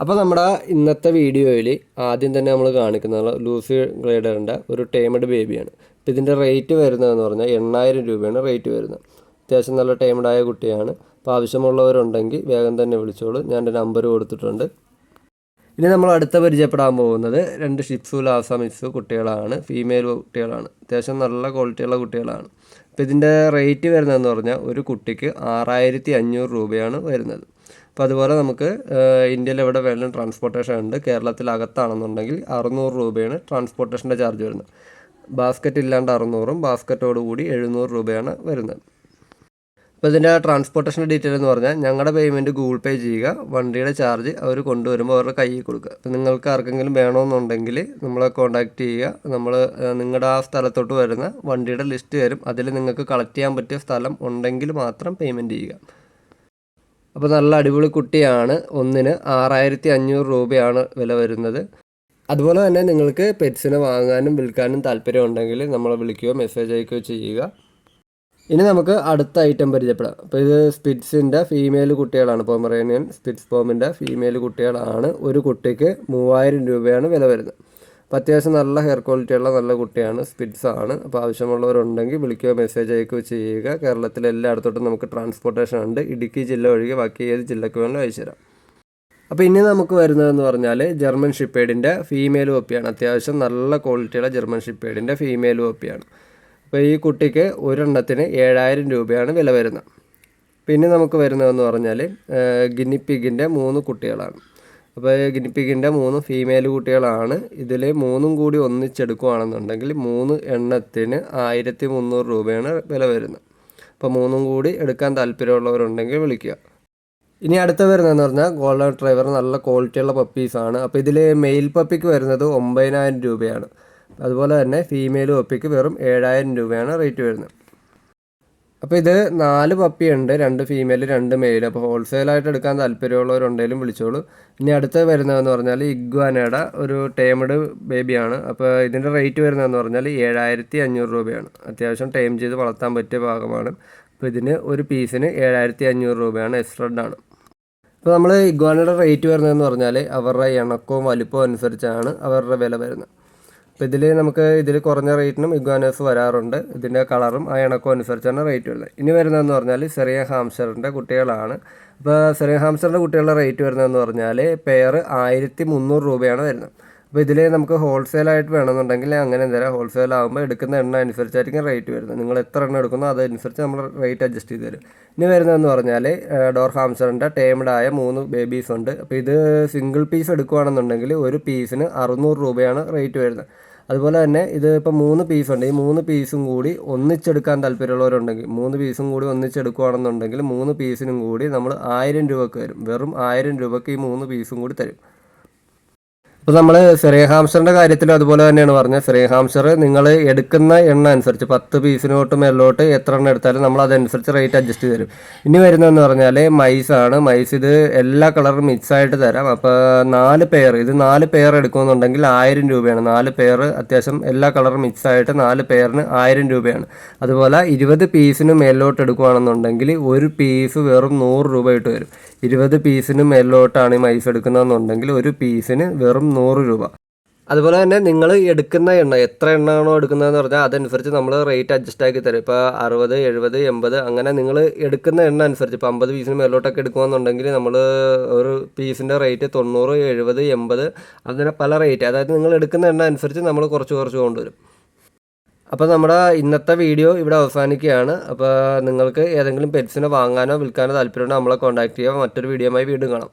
അപ്പോൾ നമ്മുടെ ഇന്നത്തെ വീഡിയോയിൽ ആദ്യം തന്നെ നമ്മൾ കാണിക്കുന്നത് ലൂസി ഗ്ലൈഡറിന്റെ ഒരു ടേമഡ് ബേബിയാണ്. അപ്പോൾ ഇതിന്റെ റേറ്റ് വരുന്നതെന്ന് പറഞ്ഞാൽ എണ്ണായിരം രൂപയാണ് റേറ്റ് വരുന്നത്. അത്യാവശ്യം നല്ല ടേമഡായ കുട്ടിയാണ്. അപ്പോൾ ആവശ്യമുള്ളവരുണ്ടെങ്കിൽ വേഗം തന്നെ വിളിച്ചോളൂ. ഞാൻ എന്റെ നമ്പർ കൊടുത്തിട്ടുണ്ട്. ഇനി നമ്മൾ അടുത്ത പരിചയപ്പെടാൻ പോകുന്നത് രണ്ട് ഷിപ്സു ലാസ കുട്ടികളാണ്. ഫീമെയിൽ കുട്ടികളാണ്. അത്യാവശ്യം നല്ല ക്വാളിറ്റിയുള്ള കുട്ടികളാണ്. അപ്പോൾ ഇതിന്റെ റേറ്റ് വരുന്നതെന്ന് പറഞ്ഞാൽ ഒരു കുട്ടിക്ക് ആറായിരത്തി അഞ്ഞൂറ് രൂപയാണ് വരുന്നത്. അപ്പോൾ അതുപോലെ നമുക്ക് ഇന്ത്യയിൽ എവിടെ വേണമെങ്കിലും ട്രാൻസ്പോർട്ടേഷൻ ഉണ്ട്. കേരളത്തിൽ അകത്താണെന്നുണ്ടെങ്കിൽ അറുന്നൂറ് രൂപയാണ് ട്രാൻസ്പോർട്ടേഷന്റെ ചാർജ് വരുന്നത്. ബാസ്ക്കറ്റ് ഇല്ലാണ്ട് അറുന്നൂറും ബാസ്ക്കറ്റോട് കൂടി എഴുന്നൂറ് രൂപയാണ് വരുന്നത്. അപ്പോൾ ഇതിന്റെ ട്രാൻസ്പോർട്ടേഷന്റെ ഡീറ്റെയിൽ എന്ന് പറഞ്ഞാൽ ഞങ്ങളുടെ പേയ്മെന്റ് ഗൂഗിൾ പേ ചെയ്യുക വണ്ടിയുടെ ചാർജ് അവർ കൊണ്ടുവരുമ്പോൾ അവരുടെ കയ്യിൽ കൊടുക്കുക. അപ്പോൾ നിങ്ങൾക്ക് ആർക്കെങ്കിലും വേണമെന്നുണ്ടെങ്കിൽ നമ്മളെ കോൺടാക്റ്റ് ചെയ്യുക. നമ്മൾ നിങ്ങളുടെ ആ സ്ഥലത്തോട്ട് വരുന്ന വണ്ടിയുടെ ലിസ്റ്റ് തരും അതിൽ നിങ്ങൾക്ക് കളക്ട് ചെയ്യാൻ പറ്റിയ സ്ഥലം ഉണ്ടെങ്കിൽ മാത്രം പേയ്മെന്റ് ചെയ്യുക. അപ്പോൾ നല്ല അടിപൊളി കുട്ടിയാണ്. ഒന്നിന് ആറായിരത്തി അഞ്ഞൂറ് രൂപയാണ് വില വരുന്നത്. അതുപോലെ തന്നെ നിങ്ങൾക്ക് പെറ്റ്സിനെ വാങ്ങാനും വിൽക്കാനും താല്പര്യം ഉണ്ടെങ്കിൽ നമ്മളെ വിളിക്കുകയോ മെസ്സേജ് അയക്കുകയോ ചെയ്യുക. ഇനി നമുക്ക് അടുത്ത ഐറ്റം പരിചയപ്പെടാം. അപ്പോൾ ഇത് സ്പിറ്റ്സിന്റെ ഫീമെയിൽ കുട്ടികളാണ്. പോമറേനിയൻ സ്പിറ്റ്സ് പോമിന്റെ ഫീമെയിൽ കുട്ടികളാണ്. ഒരു കുട്ടിക്ക് മൂവായിരം രൂപയാണ് വില വരുന്നത്. അപ്പോൾ അത്യാവശ്യം നല്ല ഹെയർ ക്വാളിറ്റിയുള്ള നല്ല കുട്ടിയാണ് സ്പിറ്റ്സ് ആണ്. അപ്പോൾ ആവശ്യമുള്ളവരുണ്ടെങ്കിൽ വിളിക്കുകയോ മെസ്സേജ് അയക്കുകയോ ചെയ്യുക. കേരളത്തിലെ എല്ലായിടത്തോട്ടും നമുക്ക് ട്രാൻസ്പോർട്ടേഷൻ ഉണ്ട്. ഇടുക്കി ജില്ല ഒഴികെ ബാക്കി ഏത് ജില്ലയ്ക്ക് വേണമെങ്കിലും അയച്ചു തരാം. അപ്പോൾ ഇനി നമുക്ക് വരുന്നതെന്ന് പറഞ്ഞാൽ ജർമ്മൻ ഷിപ്പേഡിന്റെ ഫീമെയിൽ കോപ്പിയാണ് അത്യാവശ്യം നല്ല ക്വാളിറ്റിയുള്ള ജർമ്മൻ ഷിപ്പേഡിന്റെ ഫീമെയിൽ കോപ്പിയാണ് അപ്പോൾ ഈ കുട്ടിക്ക് ഒരെണ്ണത്തിന് ഏഴായിരം രൂപയാണ് വില വരുന്നത്. പിന്നെ നമുക്ക് വരുന്നതെന്ന് പറഞ്ഞാൽ ഗിനിപ്പിഗിന്റെ മൂന്ന് കുട്ടികളാണ്. അപ്പോൾ ഗിനിപ്പിഗിന്റെ മൂന്ന് ഫീമെയിൽ കുട്ടികളാണ്. ഇതിൽ മൂന്നും കൂടി ഒന്നിച്ചെടുക്കുകയാണെന്നുണ്ടെങ്കിൽ മൂന്ന് എണ്ണത്തിന് ആയിരത്തി മുന്നൂറ് രൂപയാണ് വില വരുന്നത്. അപ്പോൾ മൂന്നും കൂടി എടുക്കാൻ താല്പര്യമുള്ളവരുണ്ടെങ്കിൽ വിളിക്കുക. ഇനി അടുത്ത വരുന്നതെന്ന് പറഞ്ഞാൽ ഗോൾഡൻ ഡ്രൈവർ നല്ല ക്വാളിറ്റിയുള്ള പപ്പീസാണ് അപ്പോൾ ഇതിൽ മെയിൽ പപ്പിക്ക് വരുന്നത് ഒമ്പതിനായിരം രൂപയാണ്. അതുപോലെ തന്നെ ഫീമെയിൽ പപ്പിക്ക് വെറും ഏഴായിരം രൂപയാണ് റേറ്റ് വരുന്നത്. അപ്പോൾ ഇത് നാല് പപ്പിയുണ്ട് രണ്ട് ഫീമെയിൽ രണ്ട് മെയിൽ അപ്പോൾ ഹോൾസെയിലായിട്ട് എടുക്കാൻ താല്പര്യമുള്ളവരുണ്ടെങ്കിലും വിളിച്ചോളൂ. ഇനി അടുത്ത് വരുന്നതെന്ന് പറഞ്ഞാൽ ഇഗ്വാനയുടെ ഒരു ടേമഡ് ബേബിയാണ് അപ്പോൾ ഇതിന്റെ റേറ്റ് വരുന്നതെന്ന് പറഞ്ഞാൽ ഏഴായിരത്തി അഞ്ഞൂറ് രൂപയാണ്. അത്യാവശ്യം ടൈം ചെയ്ത് വളർത്താൻ പറ്റിയ ഭാഗമാണ്. അപ്പോൾ ഇതിന് ഒരു പീസിന് ഏഴായിരത്തി അഞ്ഞൂറ് രൂപയാണ് ആണ്. അപ്പോൾ നമ്മൾ ഇഗ്വാനയുടെ റേറ്റ് വരുന്നതെന്ന് പറഞ്ഞാൽ അവരുടെ ഇണക്കവും വലിപ്പവും അനുസരിച്ചാണ് അവരുടെ വില വരുന്നത്. അപ്പോൾ ഇതിൽ നമുക്ക് ഇതിൽ കുറഞ്ഞ റേറ്റിനും ഇഗ്വാനോസ് വരാറുണ്ട്. ഇതിന്റെ കളറും ആ ഇണക്കും അനുസരിച്ചാണ് റേറ്റ് വരുന്നത് ഇനി വരുന്നതെന്ന് പറഞ്ഞാൽ ചെറിയ ഹാംസ്റ്ററിന്റെ കുട്ടികളാണ്. അപ്പോൾ ചെറിയ ഹാംസ്റ്ററിന്റെ കുട്ടികളുടെ റേറ്റ് വരുന്നതെന്ന് പറഞ്ഞാൽ പെയർ ആയിരത്തി മുന്നൂറ് രൂപയാണ് വരുന്നത്. അപ്പോൾ ഇതിൽ നമുക്ക് ഹോൾസെയിലായിട്ട് വേണമെന്നുണ്ടെങ്കിൽ അങ്ങനെ എന്തായാലും ഹോൾസെയിൽ ആകുമ്പോൾ എടുക്കുന്ന എണ്ണ അനുസരിച്ചായിരിക്കും റേറ്റ് വരുന്നത്. നിങ്ങൾ എത്ര എണ്ണം എടുക്കുന്നോ അതനുസരിച്ച് നമ്മൾ റേറ്റ് അഡ്ജസ്റ്റ് ചെയ്ത് തരും. ഇനി വരുന്നതെന്ന് പറഞ്ഞാൽ ഡോർ ഹാംസറിന്റെ ടേംഡായ മൂന്ന് ബേബീസ് ഉണ്ട്. അപ്പോൾ ഇത് സിംഗിൾ പീസ് എടുക്കുകയാണെന്നുണ്ടെങ്കിൽ ഒരു പീസിന് അറുന്നൂറ് രൂപയാണ് റേറ്റ് വരുന്നത്. അതുപോലെ തന്നെ ഇത് ഇപ്പോൾ മൂന്ന് പീസ് ഉണ്ട്. ഈ മൂന്ന് പീസും കൂടി ഒന്നിച്ചെടുക്കാൻ താല്പര്യമുള്ളവരുണ്ടെങ്കിൽ മൂന്ന് പീസും കൂടി ഒന്നിച്ചെടുക്കുകയാണെന്നുണ്ടെങ്കിൽ മൂന്ന് പീസിനും കൂടി നമ്മൾ ആയിരം രൂപക്ക് വരും വെറും ആയിരം രൂപക്ക് ഈ മൂന്ന് പീസും കൂടി തരും. അപ്പോൾ നമ്മൾ സെറിയ ഹാംസ്റ്ററിന്റെ കാര്യത്തിലും അതുപോലെ തന്നെയാണ് പറഞ്ഞത്. ഹാംസ്റ്റർ നിങ്ങൾ എടുക്കുന്ന എണ്ണ അനുസരിച്ച് പത്ത് പീസിനോട്ട് മേലോട്ട് എത്ര എണ്ണം എടുത്താലും നമ്മൾ അതനുസരിച്ച് റേറ്റ് അഡ്ജസ്റ്റ് ചെയ്ത് തരും. ഇനി വരുന്നതെന്ന് പറഞ്ഞാൽ ആണ്. മൈസ് ഇത് എല്ലാ കളറും മിക്സ് ആയിട്ട് തരാം. അപ്പോൾ നാല് പെയർ ഇത് നാല് പെയർ എടുക്കുമെന്നുണ്ടെങ്കിൽ ആയിരം രൂപയാണ്. നാല് പെയർ അത്യാവശ്യം എല്ലാ കളറും മിക്സ് ആയിട്ട് നാല് പെയറിന് ആയിരം രൂപയാണ്. അതുപോലെ ഇരുപത് പീസിന് മേലോട്ട് എടുക്കുകയാണെന്നുണ്ടെങ്കിൽ ഒരു പീസ് വെറും നൂറ് രൂപ ഇട്ട് വരും ഇരുപത് പീസിന് മേലോട്ടാണ് ഈ മൈസ് എടുക്കുന്നതെന്നുണ്ടെങ്കിൽ ഒരു പീസിന് വെറും നൂറ് രൂപ. അതുപോലെ തന്നെ നിങ്ങൾ എടുക്കുന്ന എണ്ണ എത്ര എണ്ണയാണോ എടുക്കുന്നതെന്ന് പറഞ്ഞാൽ അതനുസരിച്ച് നമ്മൾ റേറ്റ് അഡ്ജസ്റ്റ് ആക്കി തരും. ഇപ്പോൾ അറുപത് എഴുപത് എൺപത് അങ്ങനെ നിങ്ങൾ എടുക്കുന്ന എണ്ണ അനുസരിച്ച് ഇപ്പോൾ അമ്പത് പീസിന് മേലോട്ടൊക്കെ എടുക്കുകയെന്നുണ്ടെങ്കിൽ നമ്മൾ ഒരു പീസിന്റെ റേറ്റ് തൊണ്ണൂറ് എഴുപത് എൺപത് അങ്ങനെ പല റേറ്റ് അതായത് നിങ്ങൾ എടുക്കുന്ന എണ്ണ അനുസരിച്ച് നമ്മൾ കുറച്ച് കുറച്ച് കൊണ്ടുവരും. അപ്പോൾ നമ്മുടെ ഇന്നത്തെ വീഡിയോ ഇവിടെ അവസാനിക്കുകയാണ്. അപ്പോൾ നിങ്ങൾക്ക് ഏതെങ്കിലും പെറ്റ്സിനെ വാങ്ങാനോ വിൽക്കാനോ താല്പര്യമുണ്ടോ നമ്മളെ കോൺടാക്ട് ചെയ്യുക മറ്റൊരു വീഡിയോയുമായി വീണ്ടും കാണാം.